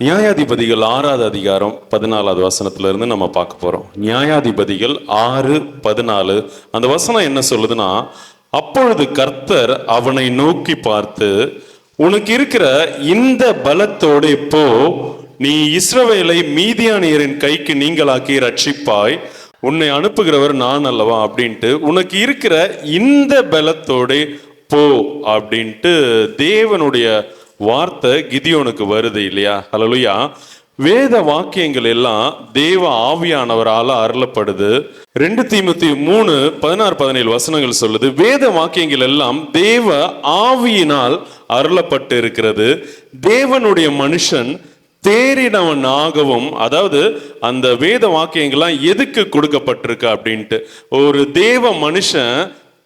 நியாயாதிபதிகள் ஆறாவது அதிகாரம் பதினாலாவது வசனத்திலிருந்து நம்ம பார்க்க போகிறோம் நியாயாதிபதிகள் ஆறு பதினாலு அந்த வசனம் என்ன சொல்லுதுன்னா அப்பொழுது கர்த்தர் அவனை நோக்கி பார்த்து உனக்கு இருக்கிற இந்த பலத்தோடு போ நீ இஸ்ரவேலை மீதியானியரின் கைக்கு நீங்களாக்கி ரட்சிப்பாய் உன்னை அனுப்புகிறவர் நான் அல்லவா? அப்படின்ட்டு உனக்கு இருக்கிற இந்த பலத்தோடு போ அப்படின்ட்டு தேவனுடைய வார்த்தை கிதியோனுக்கு வருது இல்லையா? ஹலலுயா வேத வாக்கியங்கள் எல்லாம் தேவ ஆவியானவரால அருளப்படுது. ரெண்டு தீமுத்தி மூணு பதினாறு பதினேழு வசனங்கள் சொல்லுது வேத வாக்கியங்கள் எல்லாம் தேவ ஆவியினால் அருளப்பட்டு இருக்கிறது தேவனுடைய மனுஷன் தேறினவன் ஆகவும் அதாவது அந்த வேத வாக்கியங்கள்லாம் எதுக்கு கொடுக்கப்பட்டிருக்கு அப்படின்ட்டு ஒரு தேவ மனுஷன்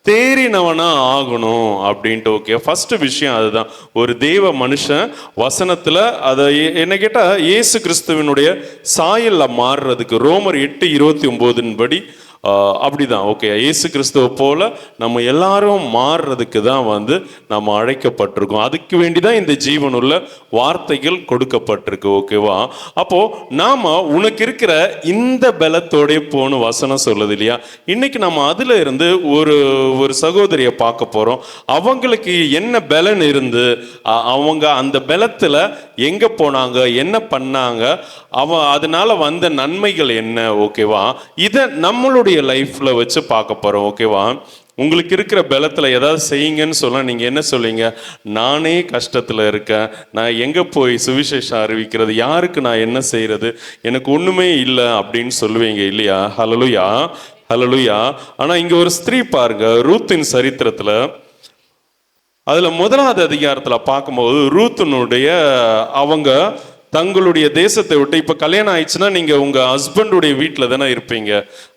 தேறினவனா ஆகணும் அப்படின்ட்டு ஓகே ஃபர்ஸ்ட் விஷயம் அதுதான். ஒரு தெய்வ மனுஷன் வசனத்துல அதை என்ன கேட்டா இயேசு கிறிஸ்துவினுடைய சாயல்ல மாறுறதுக்கு ரோமர் எட்டு இருபத்தி ஒன்பதின் படி அப்படிதான். ஓகே இயேசு கிறிஸ்துவ போல நம்ம எல்லாரும் மாறுறதுக்கு தான் வந்து நம்ம அழைக்கப்பட்டிருக்கோம். அதுக்கு வேண்டி தான் இந்த ஜீவனுள்ள வார்த்தைகள் கொடுக்கப்பட்டிருக்கு ஓகேவா அப்போ நாம உனக்கு இருக்கிற இந்த பலத்தோட போன வசனம் சொல்லுது இல்லையா? இன்னைக்கு நம்ம அதுல இருந்து ஒரு ஒரு சகோதரியை பார்க்க போறோம். அவங்களுக்கு என்ன பலன் இருந்து அவங்க அந்த பலத்துல எங்க போனாங்க என்ன பண்ணாங்க அவ அதனால வந்த நன்மைகள் என்ன ஓகேவா இதை நம்மளுடைய லைஃப்ல வச்சு பார்க்க போறோம் ஓகேவா உங்களுக்கு இருக்கிற பலத்தில் ஏதாவது செய்யுங்கன்னு சொன்னா நீங்க என்ன சொல்லுவீங்க? நானே கஷ்டத்துல இருக்கேன். நான் எங்க போய் சுவிசேஷம் அறிவிக்கிறது? யாருக்கு நான் என்ன செய்யறது? எனக்கு ஒண்ணுமே இல்லை அப்படின்னு சொல்லுவீங்க இல்லையா? ஹலலுயா ஹலலுயா ஆனா இங்க ஒரு ஸ்திரீ பாருங்க ரூத்தின் சரித்திரத்துல அதுல முதலாவது அதிகாரத்துல பார்க்கும்போது ரூத்தினுடைய அவங்க தங்களுடைய தேசத்தை விட்டு இப்போ கல்யாணம் ஆயிடுச்சுன்னா நீங்கள் உங்கள் ஹஸ்பண்டுடைய வீட்டில் தானே இருப்பீங்க.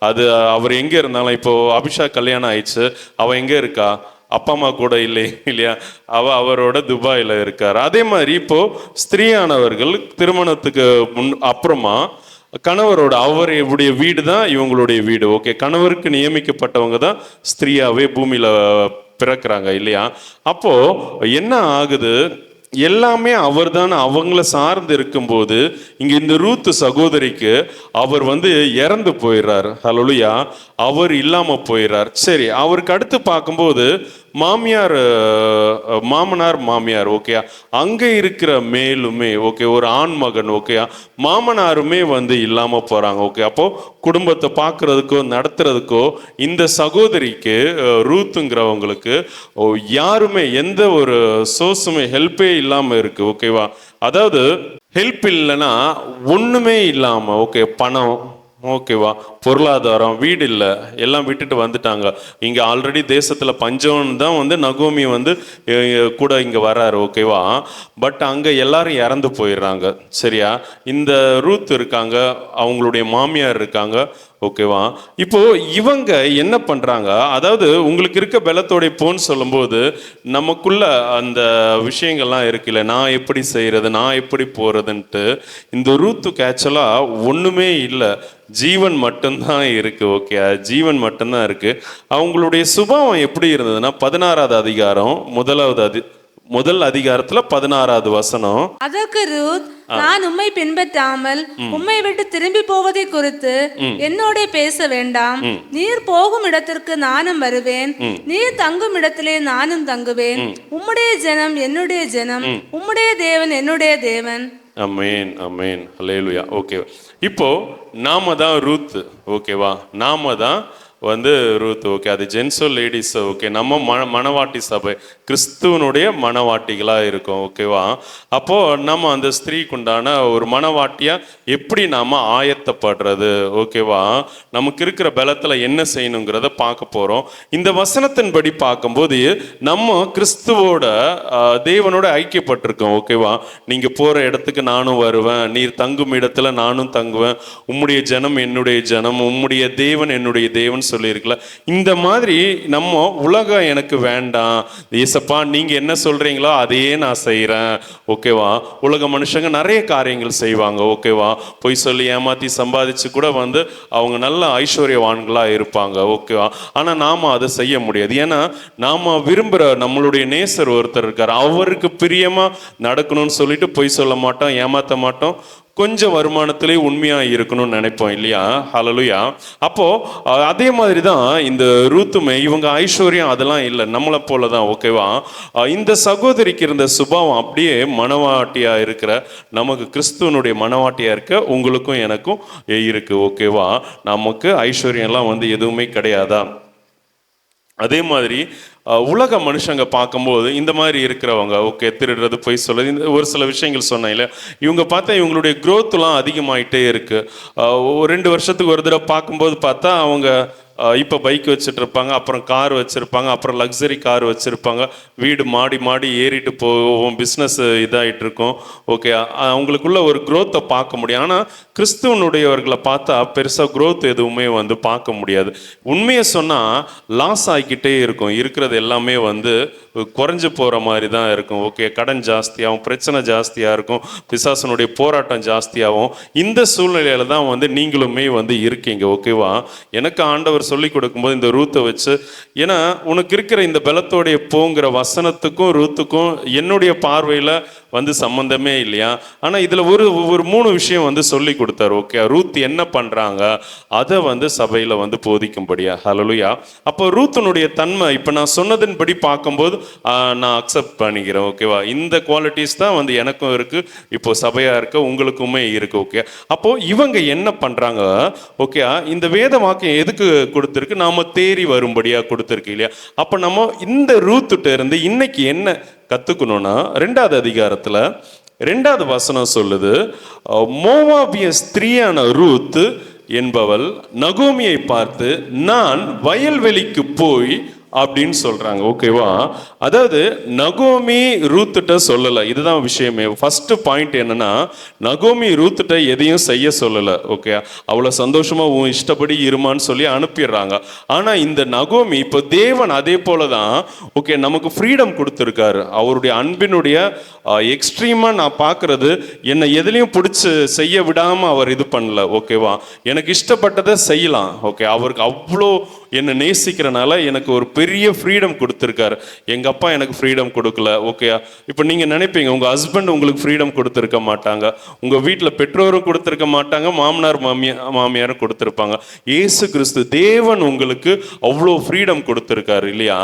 அது அவர் எங்கே இருந்தாலும் இப்போது அபிஷா கல்யாணம் ஆயிடுச்சு அவள் எங்கே இருக்கா? அப்பா அம்மா கூட இல்லை இல்லையா? அவ அவரோட துபாயில் இருக்கார். அதே மாதிரி இப்போது ஸ்திரீயானவர்கள் திருமணத்துக்கு முன் அப்புறமா கணவரோட அவருடைய வீடு தான் இவங்களுடைய வீடு. ஓகே கணவருக்கு நியமிக்கப்பட்டவங்க தான் ஸ்திரீயாகவே பூமியில் பிறக்கிறாங்க இல்லையா? அப்போ என்ன ஆகுது? எல்லாமே அவர்தான் அவங்கள சார்ந்து இருக்கும்போது இங்கே இந்த ரூத்து சகோதரிக்கு அவர் வந்து இறந்து போயிடுறார் ஹலோலியா அவர் இல்லாமல் போயிடுறார் சரி அவருக்கு அடுத்து பார்க்கும்போது மாமியார் மாமனார் மாமியார் ஓகேயா அங்கே இருக்கிற மேலுமே ஓகே ஒரு ஆண் மகன் ஓகேயா மாமனாருமே வந்து இல்லாமல் போகிறாங்க ஓகே அப்போது குடும்பத்தை பார்க்குறதுக்கோ நடத்துறதுக்கோ இந்த சகோதரிக்கு ரூத்துங்கிறவங்களுக்கு யாருமே எந்த ஒரு சோர்ஸுமே ஹெல்ப்பே இல்லாமல் இருக்கு ஓகேவா அதாவது ஹெல்ப் இல்லைன்னா ஒன்றுமே இல்லாமல் ஓகே பணம் ஓகேவா பொருளாதாரம் வீடு இல்லை எல்லாம் விட்டுட்டு வந்துட்டாங்க. இங்கே ஆல்ரெடி தேசத்தில் பஞ்சம்னு தான் வந்து நகோமி வந்து கூட இங்கே வராரு ஓகேவா பட் அங்கே எல்லாரும் இறந்து போயிடுறாங்க சரியா? இந்த ரூத் இருக்காங்க அவங்களுடைய மாமியார் இருக்காங்க ஓகேவா? இப்போ இவங்க என்ன பண்றாங்க? அதாவது உங்களுக்கு இருக்க பலத்தோடைய போன்னு சொல்லும்போது நமக்குள்ள அந்த விஷயங்கள்லாம் இருக்குல்ல நான் எப்படி செய்யறது நான் எப்படி போறதுன்ட்டு இந்த ரூத்துக்கு ஆக்சுவலா ஒண்ணுமே இல்லை. ஜீவன் மட்டும்தான் இருக்கு ஓகே? ஜீவன் மட்டும்தான் இருக்கு. அவங்களுடைய சுபாவம் எப்படி இருந்ததுன்னா பதினாறாவது அதிகாரம் முதலாவது அதி முதல் அதிகாரத்துல பதினாறாவது வசனம். அதற்கு ரூத் நான் உம்மை பின்பற்றாமல் உம்மை விட்டு திரும்பி போவதை குறித்து என்னோட பேச வேண்டாம். நீர் போகும் இடத்திற்கு நானும் வருவேன். நீர் தங்கும் இடத்திலே நானும் தங்குவேன். உம்முடைய ஜனம் என்னுடைய ஜனம். உம்முடைய தேவன் என்னுடைய தேவன். அமேன் அமேன் ஹalleluya. ஓகே இப்போ நாம தான் ரூத் ஓகேவா நாம தான் வந்து ரூத் ஓகே அது ஜென்ஸோ லேடிஸோ ஓகே நம்ம மன மணவாட்டி சபை கிறிஸ்துவனுடைய மனவாட்டிகளாக இருக்கும் ஓகேவா அப்போது நம்ம அந்த ஸ்திரீக்குண்டான ஒரு மனவாட்டியாக எப்படி நாம் ஆயத்தப்படுறது ஓகேவா நமக்கு இருக்கிற பலத்தில் என்ன செய்யணுங்கிறத பார்க்க போகிறோம் இந்த வசனத்தின்படி பார்க்கும்போது நம்ம கிறிஸ்துவோட தேவனோட ஐக்கியப்பட்டிருக்கோம் ஓகேவா நீங்கள் போகிற இடத்துக்கு நானும் வருவேன் நீர் தங்கும் இடத்துல நானும் தங்குவேன். உம்முடைய ஜனம் என்னுடைய ஜனம் உம்முடைய தேவன் என்னுடைய தேவன் சொல்லியிருக்கல. இந்த மாதிரி நம்ம உலகம் எனக்கு வேண்டாம். ஏசப்பா நீங்கள் என்ன சொல்கிறீங்களோ அதையே நான் செய்கிறேன் ஓகேவா? உலக மனுஷங்க நிறைய காரியங்கள் செய்வாங்க. ஓகேவா? பொய் சொல்லி ஏமாற்றி சம்பாதிச்சு கூட வந்து அவங்க நல்ல ஐஸ்வர்யவான்களாக இருப்பாங்க. ஓகேவா? ஆனால் நாம் அதை செய்ய முடியாது. ஏன்னா நாம் விரும்புகிற நம்மளுடைய நேசர் ஒருத்தர் இருக்கார். அவருக்கு பிரியமாக நடக்கணும்னு சொல்லிட்டு பொய் சொல்ல மாட்டோம் ஏமாற்ற மாட்டோம். கொஞ்சம் வருமானத்திலே உண்மையாக இருக்கணும்னு நினைப்போம் இல்லையா? ஹலலுயா அப்போது அதே மாதிரி தான் இந்த ரூத்துமே இவங்க ஐஸ்வர்யம் அதெல்லாம் இல்லை நம்மளை போல தான் ஓகேவா இந்த சகோதரிக்கு இருந்த சுபாவம் அப்படியே மனவாட்டியாக இருக்கிற நமக்கு கிறிஸ்துவனுடைய மனவாட்டியாக இருக்க உங்களுக்கும் எனக்கும் இருக்குது ஓகேவா? நமக்கு ஐஸ்வர்யம்லாம் வந்து எதுவுமே கிடையாதா? அதே மாதிரி உலக மனுஷங்க பார்க்கும்போது இந்த மாதிரி இருக்கிறவங்க ஓகே திருடுறது பொய் சொல்லுறது இந்த ஒரு சில விஷயங்கள் சொன்னேன்ல இவங்க பார்த்தா இவங்களுடைய க்ரோத்லாம் அதிகமாயிட்டே இருக்குது ரெண்டு வருஷத்துக்கு ஒரு தடவை பார்க்கும்போது பார்த்தா அவங்க இப்போ பைக் வச்சுட்டு இருப்பாங்க அப்புறம் கார் வச்சுருப்பாங்க அப்புறம் லக்ஸரி கார் வச்சுருப்பாங்க. வீடு மாடி மாடி ஏறிட்டு போவோம் பிஸ்னஸ் இதாகிட்டு இருக்கும் ஓகே அவங்களுக்குள்ள ஒரு க்ரோத்தை பார்க்க முடியும். ஆனால் கிறிஸ்துவனுடையவர்களை பார்த்தா பெருசாக க்ரோத் எதுவுமே வந்து பார்க்க முடியாது. உண்மையை சொன்னால் லாஸ் ஆகிக்கிட்டே இருக்கும். இருக்கிறது எல்லாமே வந்து குறைஞ்சு போகிற மாதிரி தான் இருக்கும். ஓகே கடன் ஜாஸ்தியாகும் பிரச்சனை ஜாஸ்தியாக இருக்கும் பிசாசனுடைய போராட்டம் ஜாஸ்தியாகும். இந்த சூழ்நிலையில் தான் வந்து நீங்களுமே வந்து இருக்கீங்க. ஓகேவா எனக்கு ஆண்டவர் சொல்லி கொடுக்கும்போது இந்த ரூத்தை வச்சு ஏன்னா உனக்கு இருக்கிற இந்த பலத்தோடைய போங்கிற வசனத்துக்கும் ரூத்துக்கும் என்னுடைய பார்வையில் வந்து சம்மந்தமே இல்லையா? ஆனால் இதில் ஒரு ஒரு மூணு விஷயம் வந்து சொல்லி கொடுத்தாரு ஓகே ரூத் என்ன பண்ணுறாங்க அதை வந்து சபையில் வந்து போதிக்கும்படியா? ஹலலுயா அப்போ ரூத்தனுடைய தன்மை இப்போ நான் சொன்னதன்படி பார்க்கும்போது நான் அக்செப்ட் பண்ணிக்கிறேன் ஓகேவா இந்த குவாலிட்டிஸ் தான் வந்து எனக்கும் இருக்குது இப்போ சபையாக இருக்க உங்களுக்குமே இருக்குது ஓகே அப்போது இவங்க என்ன பண்ணுறாங்க ஓகே இந்த வேத வாக்கியம் எதுக்கு கொடுத்துருக்கு? நாம் தேறி வரும்படியாக கொடுத்துருக்கு இல்லையா? அப்போ நம்ம இந்த ரூத்துட்ட இருந்து இன்னைக்கு என்ன கத்துக்கணும்னா ரெண்டாவது அதிகாரத்துல ரெண்டாவது வசனம் சொல்லுது மோவாபிய ஸ்திரீயான ரூத் என்பவள் நகோமியை பார்த்து நான் வயல்வெளிக்கு போய் அப்படின்னு சொல்கிறாங்க ஓகேவா அதாவது நகோமி ரூத்துட்ட சொல்லலை. இதுதான் விஷயமே. ஃபஸ்ட்டு பாயிண்ட் என்னன்னா நகோமி ரூத்துட்ட எதையும் செய்ய சொல்லலை. ஓகே அவ்வளோ சந்தோஷமாக உன் இஷ்டப்படி இருமான்னு சொல்லி அனுப்பிடுறாங்க. ஆனால் இந்த நகோமி இப்போ தேவன் அதே போல தான் ஓகே நமக்கு ஃப்ரீடம் கொடுத்துருக்காரு. அவருடைய அன்பினுடைய எக்ஸ்ட்ரீமாக நான் பார்க்குறது என்னை எதுலேயும் பிடிச்சி செய்ய விடாமல் அவர் இது பண்ணல. ஓகேவா எனக்கு இஷ்டப்பட்டதை செய்யலாம். ஓகே அவருக்கு அவ்வளோ என்னை நேசிக்கிறனால எனக்கு ஒரு பெரிய ஃப்ரீடம் கொடுத்துருக்காரு. எங்கள் அப்பா எனக்கு ஃப்ரீடம் கொடுக்கல ஓகேயா இப்போ நீங்கள் நினைப்பீங்க உங்கள் ஹஸ்பண்ட் உங்களுக்கு ஃப்ரீடம் கொடுத்துருக்க மாட்டாங்க. உங்கள் வீட்டில் பெற்றோரும் கொடுத்துருக்க மாட்டாங்க மாமனார் மாமியார் மாமியாரும் கொடுத்துருப்பாங்க. ஏசு கிறிஸ்து தேவன் உங்களுக்கு அவ்வளோ ஃப்ரீடம் கொடுத்துருக்காரு இல்லையா?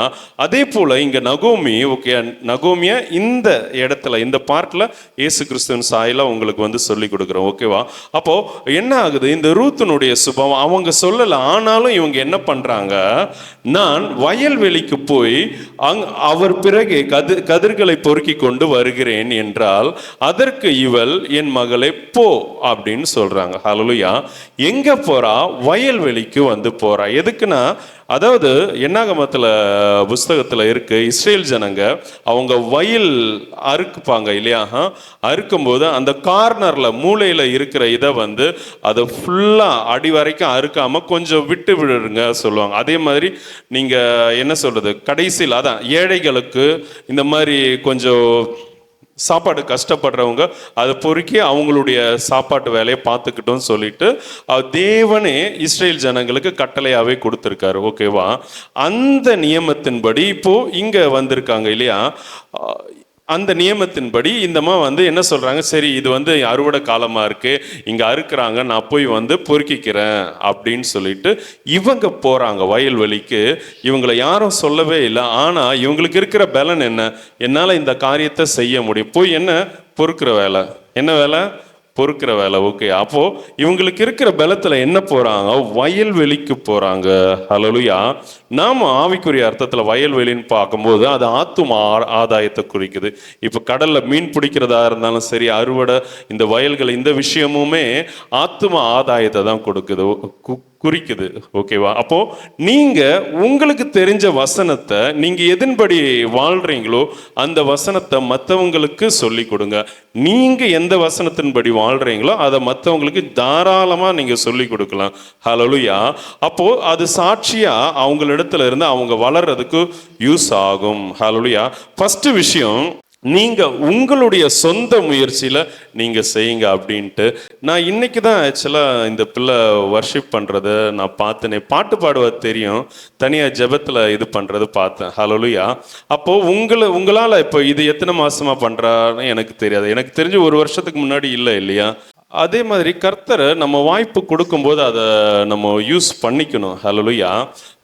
அதே போல் இங்கே நகோமி ஓகே நகோமியை இந்த இடத்துல இந்த பார்ட்டில் ஏசு கிறிஸ்துவின் சாயல உங்களுக்கு வந்து சொல்லி கொடுக்குறோம் ஓகேவா அப்போது என்ன ஆகுது? இந்த ரூத்தினுடைய சுபம் அவங்க சொல்லலை ஆனாலும் இவங்க என்ன பண்ணுறாங்க பண்றாங்க நான் வயல்வெளிக்கு போய் அங் அவர் பிறகு கதிர் கதிர்களை பொறுக்கி கொண்டு வருகிறேன் என்றால் அதற்கு இவள் என் மகளே போ அப்படின்னு சொல்றாங்க. ஹலலுயா எங்க போறா? வயல்வெளிக்கு வந்து போறா. எதுக்குன்னா அதாவது என்னாகமத்தில் புஸ்தகத்தில் இருக்குது இஸ்ரேல் ஜனங்க அவங்க வயல் அறுக்குப்பாங்க இல்லையா? அறுக்கும்போது அந்த கார்னரில் மூலையில் இருக்கிற இதை வந்து அதை ஃபுல்லாக அடி வரைக்கும் அறுக்காமல் கொஞ்சம் விட்டு விடுங்க சொல்லுவாங்க. அதே மாதிரி நீங்கள் என்ன சொல்கிறது கடைசியில் அதான் ஏழைகளுக்கு இந்த மாதிரி கொஞ்சம் சாப்பாடு கஷ்டப்படுறவங்க அதை பொறுக்கி அவங்களுடைய சாப்பாட்டு வேலையை பார்த்துக்கிட்டோம் சொல்லிட்டு தேவனே இஸ்ரேல் ஜனங்களுக்கு கட்டளையாகவே கொடுத்துருக்காரு. ஓகேவா அந்த நியமத்தின்படி இப்போ இங்கே வந்திருக்காங்க இல்லையா? அந்த நியமத்தின்படி இந்தம்மா வந்து என்ன சொல்கிறாங்க சரி இது வந்து அறுவடை காலமாக இருக்குது இங்கே அறுக்கிறாங்க. நான் போய் வந்து பொறுக்கிக்கிறேன் அப்படின்னு சொல்லிட்டு இவங்க போகிறாங்க வயல்வெளிக்கு. இவங்களை யாரும் சொல்லவே இல்லை. ஆனால் இவங்களுக்கு இருக்கிற பலன் என்ன? என்னால் இந்த காரியத்தை செய்ய முடியும். போய் என்ன? பொறுக்கிற வேலை. என்ன வேலை? பொறுக்கிற வேலை ஓகே அப்போ இவங்களுக்கு இருக்கிற பலத்துல என்ன போறாங்க? வயல்வெளிக்கு போறாங்க. அலலுயா நாம ஆவிக்குரிய அர்த்தத்துல வயல்வெளின்னு பார்க்கும்போது அது ஆத்தும ஆ- ஆதாயத்தை குறிக்குது. இப்போ கடல்ல மீன் பிடிக்கிறதா இருந்தாலும் சரி அறுவடை இந்த வயல்கள் இந்த விஷயமுமே ஆத்தும ஆதாயத்தை தான் கொடுக்குது. கு- குறிக்குது. ஓகேவா? அப்போ நீங்க உங்களுக்கு தெரிஞ்ச வசனத்தை நீங்க எதன்படி வாழ்றீங்களோ அந்த வசனத்தை மற்றவங்களுக்கு சொல்லி கொடுங்க. நீங்க எந்த வசனத்தின்படி வாழ்றீங்களோ அதை மற்றவங்களுக்கு தாராளமா நீங்க சொல்லி கொடுக்கலாம். ஹலலுயா அப்போ அது சாட்சியா அவங்களிடத்துல இருந்து அவங்க வளர்றதுக்கு யூஸ் ஆகும். ஹலலுயா ஃபர்ஸ்ட் விஷயம் நீங்க உங்களுடைய சொந்த முயற்சியில நீங்க செய்யுங்க அப்படின்ட்டு. நான் இன்னைக்கு தான் ஆக்சுவலா இந்த பிள்ளை வர்ஷிப் பண்றத நான் பார்த்தேனே. பாட்டு பாடுவது தெரியும். தனியா ஜெபத்துல இது பண்றது பார்த்தேன். ஹalleluya அப்போ உங்களை உங்களால இப்போ இது எத்தனை மாசமா பண்றான்னு எனக்கு தெரியாது. எனக்கு தெரிஞ்சு ஒரு வருஷத்துக்கு முன்னாடி இல்லை இல்லையா? அதே மாதிரி கர்த்தரை நம்ம வாய்ப்பு கொடுக்கும்போது அதை நம்ம யூஸ் பண்ணிக்கணும். ஹலலுயா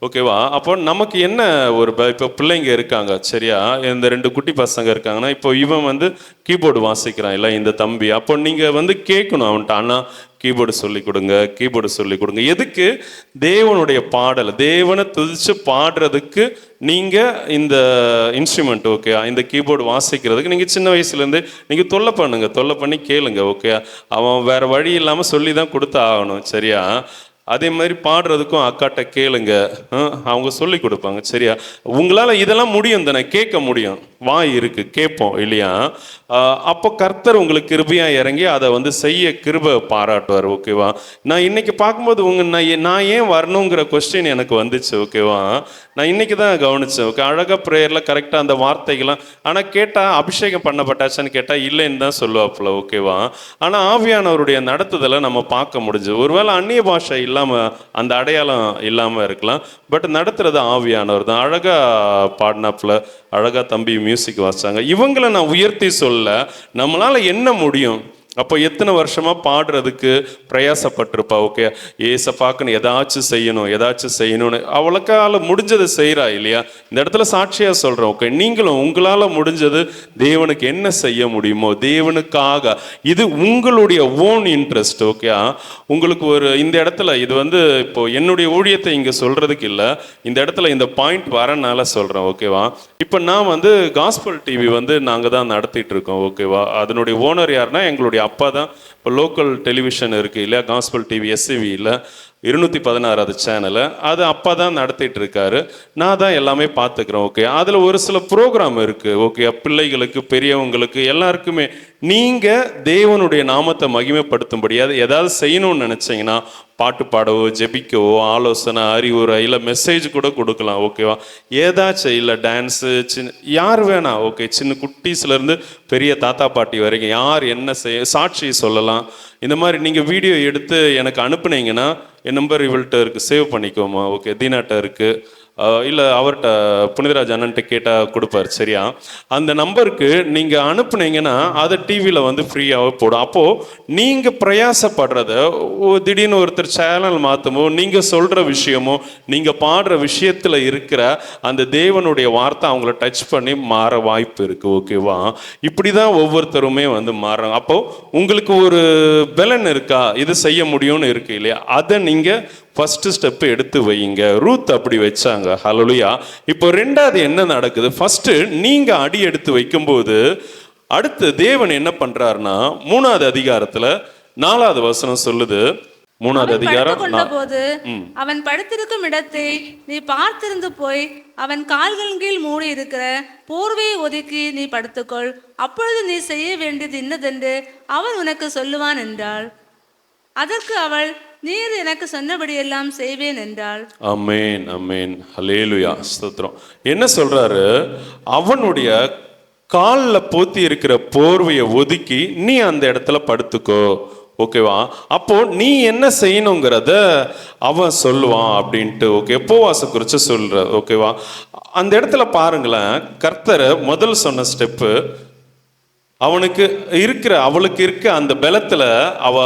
ஓகேவா அப்போ நமக்கு என்ன ஒரு ப- இப்போ பிள்ளைங்க இருக்காங்க சரியா? இந்த ரெண்டு குட்டி பசங்க இருக்காங்கன்னா இப்போ இவன் வந்து கீபோர்டு வாசிக்கிறான் இல்லை இந்த தம்பி. அப்போ நீங்கள் வந்து கேட்கணும் அவன்கிட்ட அண்ணா கீபோர்டு சொல்லி கொடுங்க கீபோர்டு சொல்லி கொடுங்க. எதுக்கு? தேவனுடைய பாடல். தேவனை துதிச்சு பாடுறதுக்கு நீங்கள் இந்த இன்ஸ்ட்ருமெண்ட் ஓகே இந்த கீபோர்டு வாசிக்கிறதுக்கு நீங்கள் சின்ன வயசுலேருந்து நீங்கள் தொல்லை பண்ணுங்க தொல்லை பண்ணி கேளுங்க ஓகே அவன் வேறு வழி இல்லாமல் சொல்லி தான் கொடுத்து ஆகணும் சரியா? அதே மாதிரி பாடுறதுக்கும் அக்காட்ட கேளுங்க. அவங்க சொல்லி கொடுப்பாங்க. சரியா? உங்களால் இதெல்லாம் முடியும் தானே? கேட்க முடியும். வாய் இருக்கு. கேட்போம் இல்லையா? அப்போ கர்த்தர் உங்களுக்கு கிருபையாக இறங்கி அதை வந்து செய்ய கிருபை பாராட்டுவார். ஓகேவா? நான் இன்னைக்கு பார்க்கும்போது உங்க நான் நான் ஏன் வரணுங்கிற கொஸ்டின் எனக்கு வந்துச்சு. ஓகேவா? நான் இன்னைக்கு தான் கவனிச்சேன். ஓகே அழகாக ப்ரேயரில் கரெக்டாக அந்த வார்த்தைகள்லாம் ஆனால் கேட்டால் அபிஷேகம் பண்ணப்பட்டாச்சான்னு கேட்டால் இல்லைன்னு தான் சொல்லுவாப்புல. ஓகேவா? ஆனால் ஆவியானவருடைய நடத்துதலை நம்ம பார்க்க முடிஞ்சு ஒருவேளை அந்நிய பாஷை இல்லை இல்லாமல் அந்த அடையாளம் இல்லாமல் இருக்கலாம். பட் நடத்துறது ஆவியானவர் தான். அழகாக பாடினாப்பில் அழகாக தம்பி மியூசிக் வாசித்தாங்க இவங்களை நான் உயர்த்தி சொல்ல நம்மளால் என்ன முடியும்? அப்போ எத்தனை வருஷமா பாடுறதுக்கு பிரயாசப்பட்டிருப்பா ஓகே ஏசப்பாக்குன்னு ஏதாச்சும் செய்யணும் ஏதாச்சும் செய்யணும்னு. அவளுக்கால முடிஞ்சதை செய்கிறா இல்லையா? இந்த இடத்துல சாட்சியாக சொல்கிறோம் ஓகே நீங்களும் உங்களால் முடிஞ்சது தேவனுக்கு என்ன செய்ய முடியுமோ தேவனுக்காக. இது உங்களுடைய ஓன் இன்ட்ரெஸ்ட் ஓகே உங்களுக்கு ஒரு இந்த இடத்துல இது வந்து இப்போ என்னுடைய ஊழியத்தை இங்கே சொல்கிறதுக்கு இல்லை. இந்த இடத்துல இந்த பாயிண்ட் வரனால சொல்கிறேன் ஓகேவா இப்போ நான் வந்து காஸ்பல் டிவி வந்து நாங்கள் தான் நடத்திட்டு இருக்கோம் ஓகேவா அதனுடைய ஓனர் யாருன்னா எங்களுடைய அப்பா தான் இப்போ லோக்கல் டெலிவிஷன் இருக்கு இல்லையா? காஸ்பல் டிவி எஸ்சிவியில் இருநூத்தி பதினாறாவது சேனலை அது அப்பா தான் நடத்திட்டு இருக்காரு நான் தான் எல்லாமே பார்த்துக்கிறேன் ஓகே அதில் ஒரு சில ப்ரோக்ராம் இருக்கு ஓகே பிள்ளைகளுக்கு பெரியவங்களுக்கு எல்லாருக்குமே நீங்கள் தேவனுடைய நாமத்தை மகிமைப்படுத்தும்படியாது ஏதாவது செய்யணும்னு நினச்சிங்கன்னா பாட்டு பாடவோ ஜெபிக்கவோ ஆலோசனை அறிவுரை இல்லை மெசேஜ் கூட கொடுக்கலாம் ஓகேவா ஏதாச்சும் இல்லை டான்ஸு சின்ன யார் வேணா ஓகே சின்ன குட்டீஸ்லேருந்து பெரிய தாத்தா பாட்டி வரைக்கும் யார் என்ன செய்ய சாட்சி சொல்லலாம். இந்த மாதிரி நீங்கள் வீடியோ எடுத்து எனக்கு அனுப்புனீங்கன்னா என் நம்பர் இவள்கிட்ட இருக்குது சேவ் பண்ணிக்கோமா ஓகே தீனாட்ட இருக்குது இல்லை அவர்கிட்ட புனிதராஜ் அண்ணன்ட்ட கேட்டால் கொடுப்பாரு சரியா? அந்த நம்பருக்கு நீங்கள் அனுப்புனீங்கன்னா அதை டிவியில் வந்து ஃப்ரீயாகவே போடும். அப்போது நீங்கள் பிரயாசப்படுறத திடீர்னு ஒருத்தர் சேனல் மாற்றமோ நீங்கள் சொல்கிற விஷயமோ நீங்கள் பாடுற விஷயத்தில் இருக்கிற அந்த தேவனுடைய வார்த்தை அவங்கள டச் பண்ணி மாற வாய்ப்பு இருக்குது ஓகேவா இப்படி தான் ஒவ்வொருத்தருமே வந்து மாறுறாங்க. அப்போது உங்களுக்கு ஒரு பலன் இருக்கா? இது செய்ய முடியும்னு இருக்கு இல்லையா? அதை நீங்கள் ஃபர்ஸ்ட் ஸ்டெப் எடுத்து வையுங்க. ரூத் அப்படி வச்சாங்க. ஹalleluya இப்போ ரெண்டாவது என்ன நடக்குது? ஃபர்ஸ்ட் நீங்க அடி எடுத்து வைக்கும்போது அடுத்து தேவன் என்ன பண்றாருன்னா மூணாவது அதிகாரத்துல நாலாவது வசனம் சொல்லுது. மூணாவது அதிகாரம் போது அவன் படுத்திருக்கும் இடத்தை நீ பார்த்திருந்து போய் அவன் கால்கள் கீழ் மூடி இருக்கிற போர்வையை ஒதுக்கி நீ படுத்துக்கொள். அப்பொழுது நீ செய்ய வேண்டியது இன்னதென்று அவன் உனக்கு சொல்லுவான் என்றாள். அதற்கு அவள் நீர் எனக்கு சொன்னபடியெல்லாம் செய்வேன் என்றாள். அமேன் அமேன் ஹலேலுயா ஸ்தோத்திரம். என்ன சொல்றாரு? அவனுடைய காலில் போத்தி இருக்கிற போர்வையை ஒதுக்கி நீ அந்த இடத்துல படுத்துக்கோ. ஓகேவா அப்போ நீ என்ன செய்யணுங்கிறத அவன் சொல்லுவான் அப்படின்ட்டு ஓகே உபவாச குறித்து சொல்ற ஓகேவா அந்த இடத்துல பாருங்களேன் கர்த்தரை முதல் சொன்ன ஸ்டெப்பு அவனுக்கு இருக்கிற அவளுக்கு இருக்க அந்த பலத்தில் அவ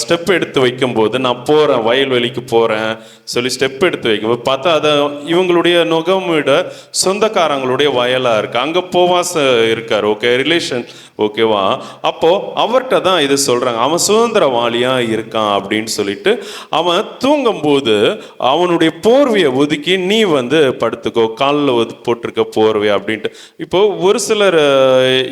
ஸ்டெப் எடுத்து வைக்கும்போது நான் போகிறேன் வயல்வெளிக்கு போகிறேன் சொல்லி ஸ்டெப் எடுத்து வைக்கும்போது பார்த்தா அதை இவங்களுடைய நுகமிட சொந்தக்காரங்களுடைய வயலாக இருக்குது அங்கே போவாச இருக்கார் ஓகே ரிலேஷன் ஓகேவா? அப்போது அவர்கிட்ட தான் இது சொல்கிறாங்க அவன் சுதந்திரவாளியாக இருக்கான் அப்படின்னு சொல்லிட்டு அவன் தூங்கும்போது அவனுடைய போர்வையை ஒதுக்கி நீ வந்து படுத்துக்கோ காலில் ஒது போட்டிருக்க போர்வை அப்படின்ட்டு. இப்போது ஒரு சிலர்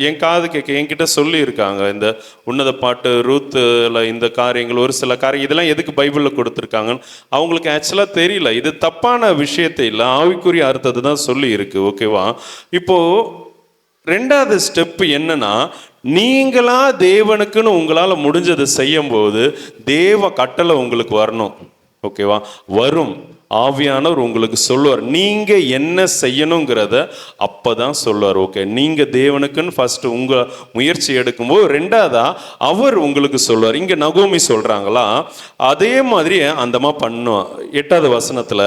என் காது கேட்க என்கிட்ட சொல்லியிருக்காங்க. இந்த உன்னத பாட்டு ரூத்துல இந்த காரியங்கள் ஒரு சில காரியம் இதெல்லாம் எதுக்கு பைபிளில் கொடுத்துருக்காங்கன்னு. அவங்களுக்கு ஆக்சுவலாக தெரியல. இது தப்பான விஷயத்தை இல்லை. ஆவிக்குரிய அர்த்தத்தை தான் சொல்லி இருக்கு ஓகேவா? இப்போது ரெண்டாவது ஸ்டெப் என்னன்னா நீங்களா தேவனுக்குன்னு உங்களால் முடிஞ்சதை செய்யும்போது தேவ கட்டளை உங்களுக்கு வரணும். ஓகேவா வரும். ஆவியானவர் உங்களுக்கு சொல்லுவார். நீங்கள் என்ன செய்யணுங்கிறத அப்போ தான் சொல்லுவார். ஓகே நீங்கள் தேவனுக்குன்னு ஃபஸ்ட்டு உங்கள் முயற்சி எடுக்கும்போது ரெண்டாவதா அவர் உங்களுக்கு சொல்லுவார். இங்கே நகோமி சொல்கிறாங்களா அதே மாதிரி அந்தமா பண்ணும் எட்டாவது வசனத்தில்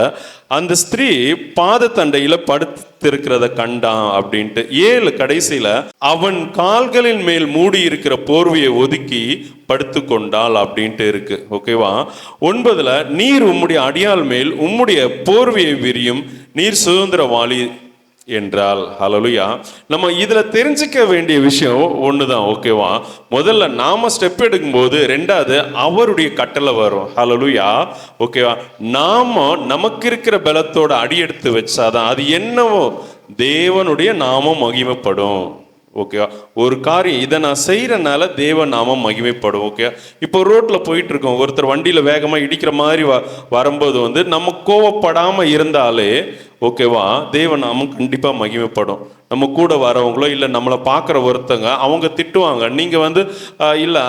அந்த ஸ்திரீ பாதத்தண்டையில படுத்திருக்கிறத கண்டான் அப்படின்ட்டு ஏழு கடைசியில அவன் கால்களின் மேல் மூடி இருக்கிற போர்வையை ஒதுக்கி படுத்து கொண்டாள் அப்படின்ட்டு இருக்கு. ஓகேவா? ஒன்பதுல நீர் உம்முடைய அடியால் மேல் உம்முடைய போர்வையை விரியும். நீர் சுதந்திரவாளி என்றால் ஹலலுயா நம்ம இதில் தெரிஞ்சுக்க வேண்டிய விஷயம் ஒன்று தான் ஓகேவா முதல்ல நாம் ஸ்டெப் எடுக்கும்போது ரெண்டாவது அவருடைய கட்டளை வரும் ஹலலுயா ஓகேவா நாம நமக்கு இருக்கிற பலத்தோட அடியெடுத்து வச்சாதான் அது என்னவோ? தேவனுடைய நாமம் மகிமைப்படும். ஓகேவா ஒரு காரியம் இதை நான் செய்கிறனால தேவ நாமம் மகிமைப்படும் ஓகே இப்போ ரோட்டில் போயிட்டுருக்கோம். ஒருத்தர் வண்டியில் வேகமாக இடிக்கிற மாதிரி வ வரும்போது வந்து நம்ம கோவப்படாமல் இருந்தாலே ஓகேவா தேவ நாமம் கண்டிப்பாக மகிமைப்படும். நம்ம கூட வரவங்களோ இல்லை நம்மளை பார்க்குற ஒருத்தங்க அவங்க திட்டுவாங்க. நீங்கள் வந்து இல்லை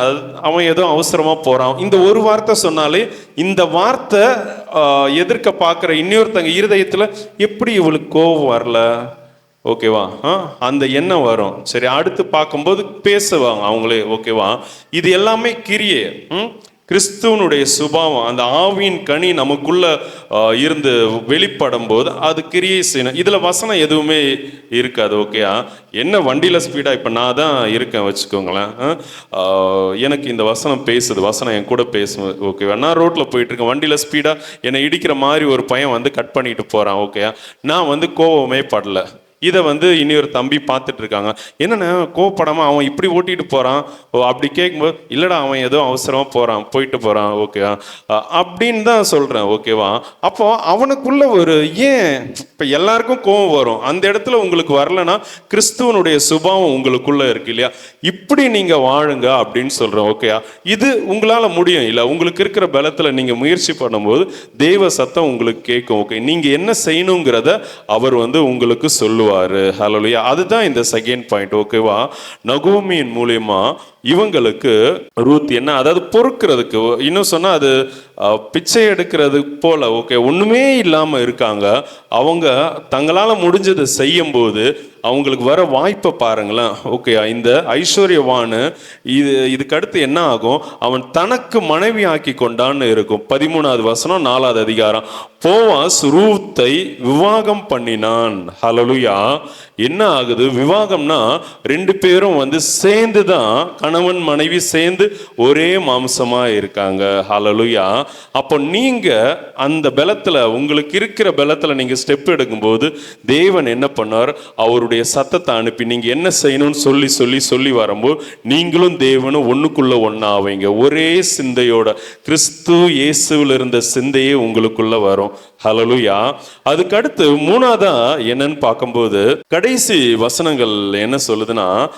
அவன் ஏதோ அவசரமாக போகிறான் இந்த ஒரு வார்த்தை சொன்னாலே இந்த வார்த்தை எதிர்க்க பார்க்குற இன்னொருத்தங்க இருதயத்தில் எப்படி இவளுக்கு கோவம் வரல? ஓகேவா? ஆ அந்த எண்ணம் வரும். சரி அடுத்து பார்க்கும்போது பேசுவாங்க அவங்களே ஓகேவா? இது எல்லாமே கிரியே. ம்? கிறிஸ்துவனுடைய சுபாவம் அந்த ஆவியின் கனி நமக்குள்ள இருந்து வெளிப்படும் போது அது கிரியை செய்யணும் இதில் வசனம் எதுவுமே இருக்காது ஓகேயா? என்ன வண்டியில் ஸ்பீடாக இப்போ நான் தான் இருக்கேன் வச்சுக்கோங்களேன். ஆ? எனக்கு இந்த வசனம் பேசுது வசனம் என் கூட பேசும் ஓகேவா? நான் ரோட்டில் போயிட்டுருக்கேன் வண்டியில் ஸ்பீடாக என்னை இடிக்கிற மாதிரி ஒரு பையன் வந்து கட் பண்ணிட்டு போகிறான் ஓகேயா? நான் வந்து கோபமே படல. இதை வந்து இனி ஒரு தம்பி பார்த்துட்டு இருக்காங்க என்னென்ன கோவப்படாம அவன் இப்படி ஓட்டிட்டு போகிறான் ஓ அப்படி கேட்கும்போது இல்லைடா அவன் ஏதோ அவசரமாக போகிறான் போயிட்டு போகிறான் ஓகேவா அப்படின்னு தான் சொல்கிறேன் ஓகேவா அப்போ அவனுக்குள்ள ஒரு ஏன் இப்போ எல்லாருக்கும் கோவம் வரும். அந்த இடத்துல உங்களுக்கு வரலன்னா கிறிஸ்துவனுடைய சுபாவம் உங்களுக்குள்ளே இருக்கு இல்லையா? இப்படி நீங்கள் வாழுங்க அப்படின்னு சொல்கிறேன் ஓகேயா இது உங்களால் முடியும் இல்லை? உங்களுக்கு இருக்கிற பலத்தில் நீங்கள் முயற்சி பண்ணும்போது தெய்வ சத்தம் உங்களுக்கு கேட்கும் ஓகே நீங்கள் என்ன செய்யணுங்கிறத அவர் வந்து உங்களுக்கு சொல்லுவார். ஹalleluya அதுதான் இந்த செகண்ட் பாயிண்ட் ஓகேவா நகோமியின் மூலியமா இவங்களுக்கு ரூத் என்ன அதாவது பொறுக்கிறதுக்கு இன்னும் சொன்னால் அது பிச்சை எடுக்கிறது போல ஓகே ஒன்றுமே இல்லாமல் இருக்காங்க. அவங்க தங்களால் முடிஞ்சதை செய்யும்போது அவங்களுக்கு வர வாய்ப்பை பாருங்களேன். ஓகே இந்த ஐஸ்வர்யவானு இது இதுக்கு அடுத்து என்ன ஆகும்? அவன் தனக்கு மனைவி ஆக்கி கொண்டான்னு இருக்கும். பதிமூணாவது வசனம் நாலாவது அதிகாரம். போவாஸ் ரூத்தை விவாகம் பண்ணினான். ஹலலுயா என்ன ஆகுது? விவாகம்னா ரெண்டு பேரும் வந்து சேர்ந்து தான் கணவன் மனைவி சேர்ந்து ஒரே மாம்சமாக இருக்காங்க. ஹலலுயா அப்போ நீங்கள் அந்த பலத்தில் உங்களுக்கு இருக்கிற பலத்தில் நீங்கள் ஸ்டெப் எடுக்கும்போது தேவன் என்ன பண்ணார்? அவருடைய சத்தத்தை அனுப்பி நீங்கள் என்ன செய்யணும்னு சொல்லி சொல்லி சொல்லி வரும்போது நீங்களும் தேவனும் ஒன்றுக்குள்ளே ஒன்றாவீங்க ஒரே சிந்தையோட கிறிஸ்து இயேசுவில் இருந்த சிந்தையே உங்களுக்குள்ளே வரும். ஹலலுயா அதுக்கு அடுத்து மூணாவதா என்னன்னு பார்க்கும்போது கடைசி வசனங்கள் என்ன சொல்லுதுன்னா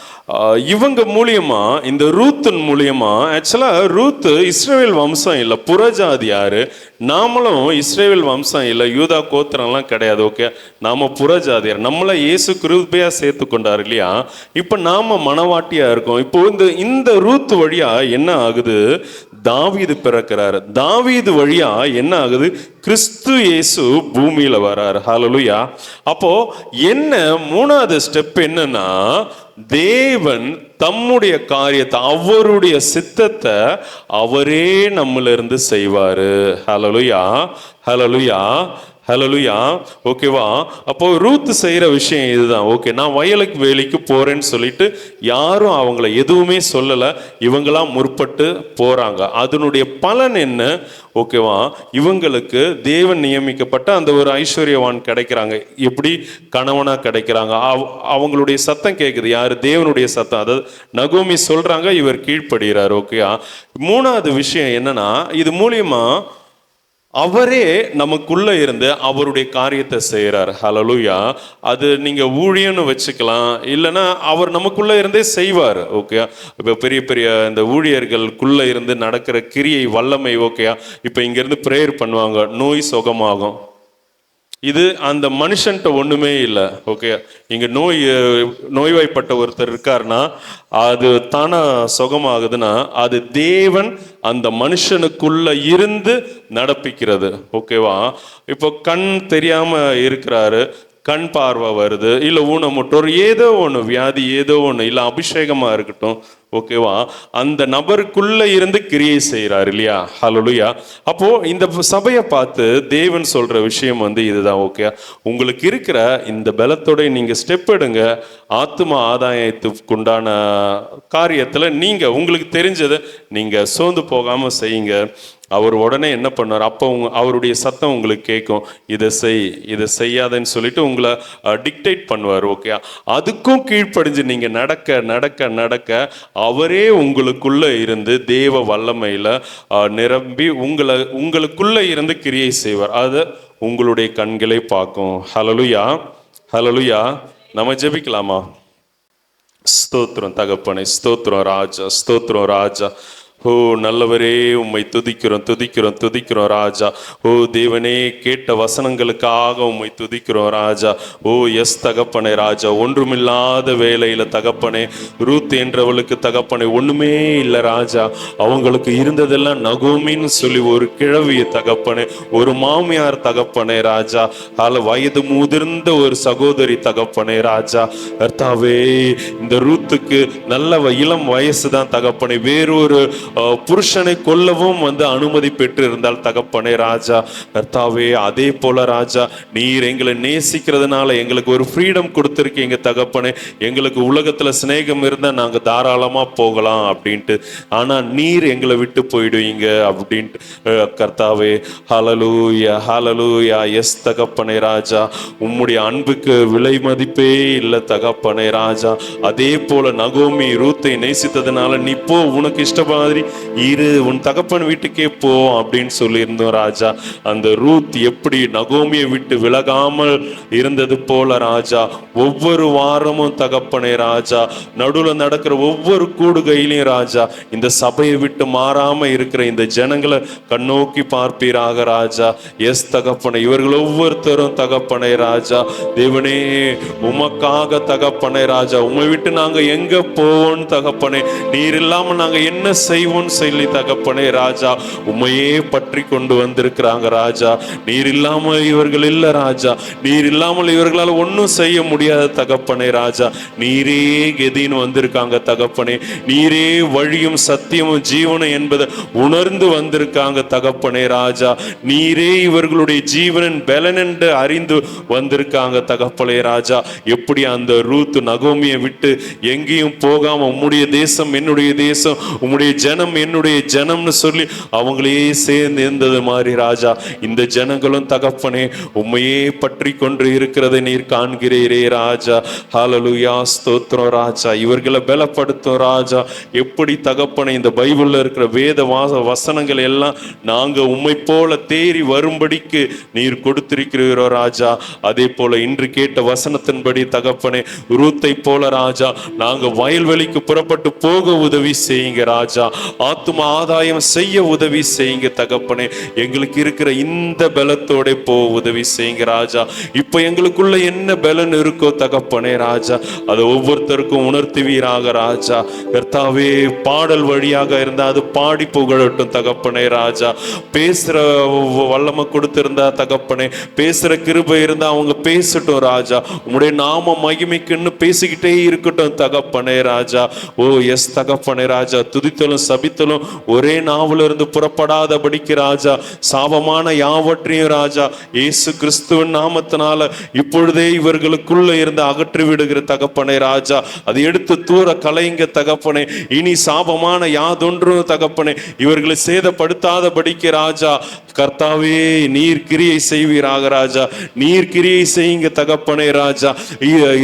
இவங்க மூலியமா இந்த ரூத்தின் மூலியமா ஆக்சுவலா ரூத் இஸ்ரேல் வம்சம் இல்லை புறஜாதி யாரு? நாமளும் இஸ்ரேல் வம்சம் இல்லை யூதா கோத்திரம்லாம் கிடையாது ஓகே நாம புறஜாதியார். நம்மள இயேசு கிருபையா சேர்த்து கொண்டார் இல்லையா? இப்போ நாம மனவாட்டியா இருக்கோம். இப்போ இந்த இந்த ரூத் வழியா என்ன ஆகுது? தாவீது பிறக்கிறாரு. தாவீது வழியா என்ன ஆகுது? கிறிஸ்து இயேசு பூமியில வராரு. ஹலலுயா அப்போ என்ன மூணாவது ஸ்டெப் என்னன்னா தேவன் தம்முடைய காரியத்தை அவருடைய சித்தத்தை அவரே நம்மள இருந்து செய்வாரு. ஹலலுயா ஹலலுயா ஹலலுயா ஓகேவா அப்போ ரூத் செய்கிற விஷயம் இதுதான். ஓகே நான் வயலுக்கு வேலைக்கு போறேன்னு சொல்லிட்டு யாரும் அவங்கள எதுவுமே சொல்லலை. இவங்களா முற்பட்டு போறாங்க. அதனுடைய பலன் என்ன? ஓகேவா இவங்களுக்கு தேவன் நியமிக்கப்பட்ட அந்த ஒரு ஐஸ்வர்யவான் கிடைக்கிறாங்க. எப்படி? கணவனா கிடைக்கிறாங்க. அவ் அவங்களுடைய சத்தம் கேட்குது யார்? தேவனுடைய சத்தம். அதாவது நகோமி சொல்றாங்க இவர் கீழ்ப்படுகிறார் ஓகேயா மூணாவது விஷயம் என்னன்னா இது மூலியமா அவரே நமக்குள்ள இருந்து அவருடைய காரியத்தை செய்கிறார் ஹலலுயா அது நீங்க ஊழியன்னு வச்சுக்கலாம். இல்லைன்னா அவர் நமக்குள்ள இருந்தே செய்வார். ஓகே இப்போ பெரிய பெரிய இந்த ஊழியர்களுக்குள்ள இருந்து நடக்கிற கிரியை வல்லமை ஓகேயா இப்போ இங்கேருந்து ப்ரேயர் பண்ணுவாங்க. நோய் சுகமாகும். இது அந்த மனுஷன்ட்ட ஒண்ணுமே இல்லை. ஓகே இங்க நோய் நோய்வாய்ப்பட்ட ஒருத்தர் இருக்காருன்னா அது தானா சுகமாகுதுன்னா அது தேவன் அந்த மனுஷனுக்குள்ள இருந்து நடப்பிக்கிறது. ஓகேவா இப்போ கண் தெரியாம இருக்கிறாரு கண் பார்வை வருது இல்லை ஊனமுட்டோர் ஏதோ ஒன்று வியாதி ஏதோ ஒன்று இல்லை அபிஷேகமாக இருக்கட்டும் ஓகேவா? அந்த நபருக்குள்ளே இருந்து கிரியை செய்கிறார் இல்லையா? ஹalleluya அப்போது இந்த சபையை பார்த்து தேவன் சொல்கிற விஷயம் வந்து இதுதான் ஓகே உங்களுக்கு இருக்கிற இந்த பலத்தோட நீங்கள் ஸ்டெப் எடுங்க. ஆத்ம ஆதாயத்துக்கு உண்டான நீங்கள் உங்களுக்கு தெரிஞ்சதை நீங்கள் சோர்ந்து போகாமல் செய்யுங்க. அவர் உடனே என்ன பண்ணார் அப்போ உங்க அவருடைய சத்தம் உங்களுக்கு கேட்கும். இதை செய் இதை செய்யாதன்னு சொல்லிட்டு உங்களை டிக்டேட் பண்ணுவார் ஓகே அதுக்கும் கீழ்ப்படிஞ்சு நீங்கள் நடக்க நடக்க நடக்க அவரே உங்களுக்குள்ள இருந்து தேவ வல்லமையில நிரம்பி உங்களை உங்களுக்குள்ள இருந்து கிரியை செய்வார். அது உங்களுடைய கண்களை பார்க்கும். ஹலலுயா ஹலலுயா நம்ம ஜெபிக்கலாமா? ஸ்தோத்திரம் தகப்பனை ஸ்தோத்திரம் ராஜா ஸ்தோத்திரம் ராஜா. ஓ நல்லவரே உம்மை துதிக்கிறோம் துதிக்கிறோம் துதிக்கிறோம் ராஜா. ஓ தேவனே கேட்ட வசனங்களுக்காக உம்மை துதிக்கிறோம் ராஜா. ஓ எஸ் தகப்பனே ராஜா. ஒன்றுமில்லாத வேலையில் தகப்பனே ரூத் என்றவளுக்கு தகப்பனே ஒன்றுமே இல்லை ராஜா. அவங்களுக்கு இருந்ததெல்லாம் நகோமின்னு சொல்லி ஒரு கிழவிய தகப்பனே ஒரு மாமியார் தகப்பனே ராஜா. அல்ல வயது முதிர்ந்த ஒரு சகோதரி தகப்பனே ராஜா. கர்த்தாவே இந்த ரூத்துக்கு நல்ல வ- இளம் வயசு தான் தகப்பனே. வேறொரு புருஷனை கொல்லவும் வந்து அனுமதி பெற்று இருந்தால் தகப்பனே ராஜா கர்த்தாவே அதே போல ராஜா நீர் எங்களை நேசிக்கிறதுனால எங்களுக்கு ஒரு ஃப்ரீடம் கொடுத்துருக்கீங்க தகப்பனே. எங்களுக்கு உலகத்துல சிநேகம் இருந்தா நாங்க தாராளமா போகலாம் அப்படின்ட்டு. ஆனா நீர் எங்களை விட்டு போயிடுவீங்க அப்படின்ட்டு. கர்த்தாவே ஹலலூயா ஹலலூயா எஸ் தகப்பனே ராஜா. உம்முடைய அன்புக்கு விலை மதிப்பே இல்லை தகப்பனே ராஜா. அதே போல நகோமி ரூத்தை நேசித்ததுனால நீ போ உனக்கு இஷ்ட மாதிரி இரு உன் தகப்பன் வீட்டுக்கே போ அப்படின்னு சொல்லியிருந்தோம் ராஜா. அந்த ரூத் எப்படி நகோமியை விட்டு விலகாமல் இருந்தது போல ராஜா. ஒவ்வொரு வாரமும் தகப்பனே ராஜா. நடுவுல நடக்கிற ஒவ்வொரு கூடுகையிலையும் ராஜா இந்த சபையை விட்டு மாறாம இருக்கிற இந்த ஜனங்களை கண்ணோக்கி பார்ப்பீராக ராஜா. எஸ் தகப்பனை இவர்கள் ஒவ்வொருத்தரும் தகப்பனை ராஜா. தேவனே உமக்காக தகப்பனை ராஜா. உம்மை விட்டு நாங்க எங்க போவோம் தகப்பனே நீர் இல்லாம நாங்க என்ன செய்வோம்? செய்வோம்னு சொல்லி தகப்பனே ராஜா. உம்மையே பற்றி கொண்டு வந்திருக்கிறாங்க ராஜா. நீர் இல்லாம இவர்கள் இல்ல ராஜா. நீர் இல்லாமல் இவர்களால் ஒன்றும் செய்ய முடியாத தகப்பனே ராஜா. நீரே கெதின்னு வந்திருக்காங்க தகப்பனே. நீரே வழியும் சத்தியமும் ஜீவனும் என்பதை உணர்ந்து வந்திருக்காங்க தகப்பனே ராஜா. நீரே இவர்களுடைய ஜீவனின் பலன் என்று அறிந்து வந்திருக்காங்க தகப்பனே ராஜா. எப்படி அந்த ரூத் நகோமியை விட்டு எங்கேயும் போகாம உம்முடைய தேசம் என்னுடைய தேசம் உம்முடைய ஜன ஜனம் என்னுடைய ஜனம்னு சொல்லி அவங்களையே சேர்ந்து இருந்தது மாதிரி ராஜா. இந்த ஜனங்களும் தகப்பனே உண்மையே பற்றி கொண்டு இருக்கிறதை நீர் காண்கிறீரே ராஜா. ஹalleluya ஸ்தோத்திரம் ராஜா. இவர்களை பலப்படுத்தும் ராஜா. எப்படி தகப்பனே இந்த பைபிள்ல இருக்கிற வேத வாச வசனங்கள் எல்லாம் நாங்க உம்மை போல தேறி வரும்படிக்கு நீர் கொடுத்திருக்கிறீரோ ராஜா. அதே போல இன்று கேட்ட வசனத்தின்படி தகப்பனே ரூத்தை போல ராஜா நாங்க வயல்வெளிக்கு புறப்பட்டு போக உதவி செய்யுங்க ராஜா. ஆத்ம ஆதாயம் செய்ய உதவி செய்யுங்க தகப்பனே. எங்களுக்கு இருக்கிற இந்த பலத்தோட போ உதவி செய்யுங்க ராஜா. இப்ப எங்களுக்குள்ள என்ன பலன் இருக்கோ தகப்பனே ராஜா. அதை ஒவ்வொருத்தருக்கும் உணர்த்துவீராக ராஜா. கர்த்தாவே பாடல் வழியாக இருந்தா அது பாடி புகழட்டும் தகப்பனே ராஜா. பேசுற வல்லமை கொடுத்திருந்தா தகப்பனே. பேசுற கிருபை இருந்தா அவங்க பேசட்டும் ராஜா. உங்களுடைய நாம மகிமைக்குன்னு பேசிக்கிட்டே இருக்கட்டும் தகப்பனே ராஜா. ஓ எஸ் தகப்பனே ராஜா. துதித்தலும் சபை சபித்தலும் ஒரே நாவுல இருந்து புறப்படாதபடிக்கு ராஜா சாபமான யாவற்றையும் ராஜா இயேசு கிறிஸ்துவின் நாமத்தினால இப்பொழுதே இவர்களுக்குள்ள இருந்து அகற்றி விடுகிற தகப்பனை ராஜா. அதை எடுத்து தூர கலைங்க தகப்பனை. இனி சாபமான யாதொன்றும் தகப்பனை இவர்களை சேதப்படுத்தாதபடிக்கு ராஜா கர்த்தாவே நீர் கிரியை செய்வீராக ராஜா. நீர் கிரியை செய்யுங்க தகப்பனே ராஜா.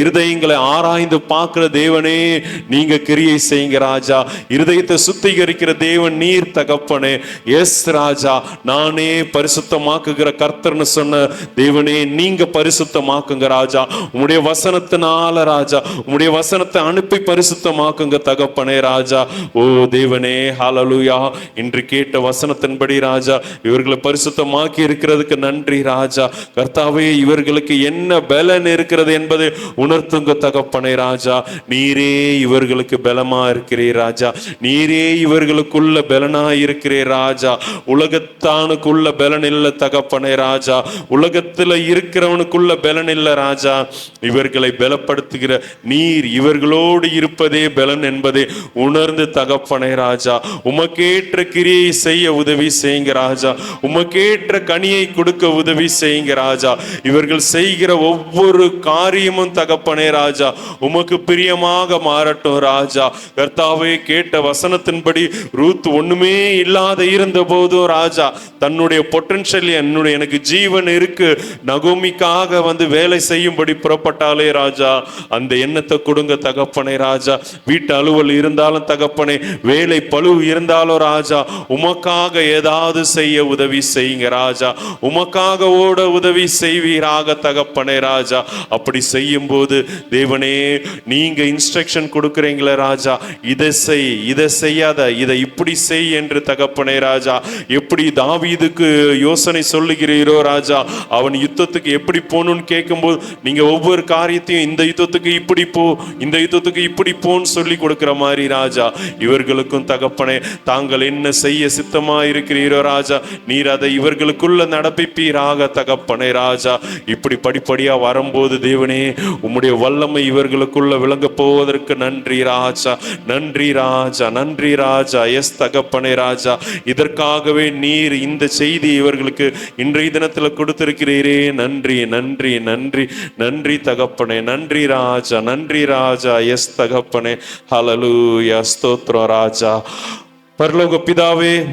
இருதயங்களை ஆராய்ந்து பார்க்கிற தேவனே நீங்க கிரியை செய்யுங்க ராஜா. இருதயத்தை சுத்திக சுத்திகரிக்கிற தேவன் நீர் தகப்பனே. எஸ் ராஜா நானே பரிசுத்தமாக்குகிற கர்த்தர்னு சொன்ன தேவனே நீங்க பரிசுத்தமாக்குங்க ராஜா. உம்முடைய வசனத்தினால ராஜா உம்முடைய வசனத்தை அனுப்பி பரிசுத்தமாக்குங்க தகப்பனே ராஜா. ஓ தேவனே ஹாலலுயா இன்று கேட்ட வசனத்தின்படி ராஜா இவர்களை பரிசுத்தமாக்கி இருக்கிறதுக்கு நன்றி ராஜா. கர்த்தாவே இவர்களுக்கு என்ன பலன் இருக்கிறது என்பதை உணர்த்துங்க தகப்பனே ராஜா. நீரே இவர்களுக்கு பலமா இருக்கிறீர் ராஜா. நீரே இவர்களுக்குள்ள பலனா இருக்கிறீர் ராஜா. உலகத்தானுக்குள்ள பலன் இல்ல தகப்பனே ராஜா. உலகத்துல இருக்கிறவனுக்குள்ள பலன் இல்ல ராஜா. இவர்களை பலப்படுத்துகிற நீர் இவர்களோடு இருப்பதே பலன் என்பதை உணர்ந்து தகப்பனே ராஜா. உமக்கேற்ற கிரியை செய்ய உதவி செய்யுங்க ராஜா. உமக்கேற்ற கனியை கொடுக்க உதவி செய்யுங்க ராஜா. இவர்கள் செய்கிற ஒவ்வொரு காரியமும் தகப்பனே ராஜா. உமக்கு பிரியமாக மாறட்டும் ராஜா. கர்த்தாவே கேட்ட வசனத்தின்படி ரூத் ஒண்ணுமே இல்லாத இருந்த போதும் ராஜா தன்னுடைய பொட்டன்ஷியல் என்னுடைய எனக்கு ஜீவன் இருக்கு. நகோமிக்காக வந்து வேலை செய்யும்படி புறப்பட்டாலே ராஜா அந்த எண்ணத்தை கொடுங்க தகப்பனே ராஜா. வீட்டு அலுவல் இருந்தாலும் தகப்பனே வேலை பழு இருந்தாலும் ராஜா உமக்காக ஏதாவது செய்ய உதவி செய்யுங்க ராஜா. உமக்காக ஓட உதவி செய்வீராக தகப்பனே ராஜா. அப்படி செய்யும் போது தேவனே நீங்க இன்ஸ்ட்ரக்ஷன் கொடுக்குறீங்களே ராஜா. இதை செய் இதை செய்யாத இதை இப்படி செய் என்று தகப்பனே ராஜா. எப்படி தாவீதுக்கு யோசனை சொல்லுகிறீரோ ராஜா. அவன் யுத்தத்துக்கு எப்படி போகணும்னு கேட்கும்போது நீங்க ஒவ்வொரு காரியத்தையும் இந்த யுத்தத்துக்கு இப்படி போ இந்த யுத்தத்துக்கு இப்படி போன்னு சொல்லி கொடுக்குற மாதிரி ராஜா. இவர்களுக்கும் தகப்பனே தாங்கள் என்ன செய்ய சித்தமா இருக்கிறீரோ ராஜா. நீர் அதை இவர்களுக்குள்ள நடப்பிப்பீராக தகப்பனே ராஜா. இப்படி படிப்படியா வரும்போது தேவனே உம்முடைய வல்லமை இவர்களுக்குள்ள விளங்க போவதற்கு நன்றி ராஜா. நன்றி ராஜா நன்றி ராஜா. எஸ் தகப்பனை ராஜா இதற்காகவே நீர் இந்த செய்தி இவர்களுக்கு இன்றைய தினத்தில் கொடுத்திருக்கிறீரே. நன்றி நன்றி நன்றி நன்றி தகப்பனே நன்றி ராஜா நன்றி ராஜா எஸ் தகப்பனே. ஹலலு ஸ்தோத்ரோ ராஜா. பரலோக பிதாவே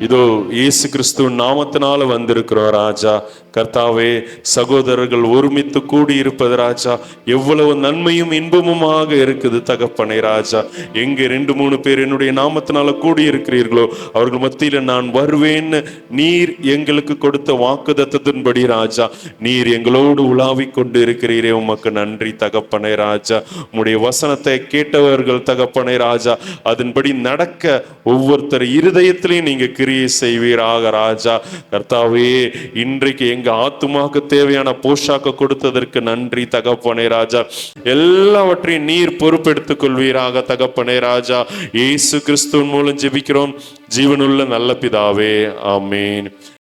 இதோ இயேசு கிறிஸ்துவின் நாமத்தினால வந்திருக்கிறோம் ராஜா. கர்த்தாவே சகோதரர்கள் ஒருமித்து கூடியிருப்பது ராஜா. எவ்வளவு நன்மையும் இன்பமுமாக இருக்குது தகப்பனை ராஜா. எங்க ரெண்டு மூணு பேர் என்னுடைய நாமத்தினால கூடி இருக்கிறீர்களோ அவர்கள் மத்தியில நான் வருவேன்னு நீர் எங்களுக்கு கொடுத்த வாக்குதத்தின்படி ராஜா. நீர் எங்களோடு உலாவிக் கொண்டு இருக்கிறீரே உமக்கு நன்றி தகப்பனை ராஜா. உம்முடைய வசனத்தை கேட்டவர்கள் தகப்பனை ராஜா அதன்படி நடக்க ஒவ்வொருத்தர் இருதயத்திலையும் நீங்க கிரியை செய்வீராக ராஜா. கர்த்தாவே இன்றைக்கு எங்க எங்க ஆத்துமாக்கு தேவையான போஷாக்க கொடுத்ததற்கு நன்றி தகப்பனே ராஜா. எல்லாவற்றையும் நீர் பொறுப்பெடுத்துக் கொள்வீராக தகப்பனே ராஜா. இயேசு கிறிஸ்துவின் மூலம் ஜெபிக்கிறோம். ஜீவனுள்ள நல்ல பிதாவே ஆமீன்.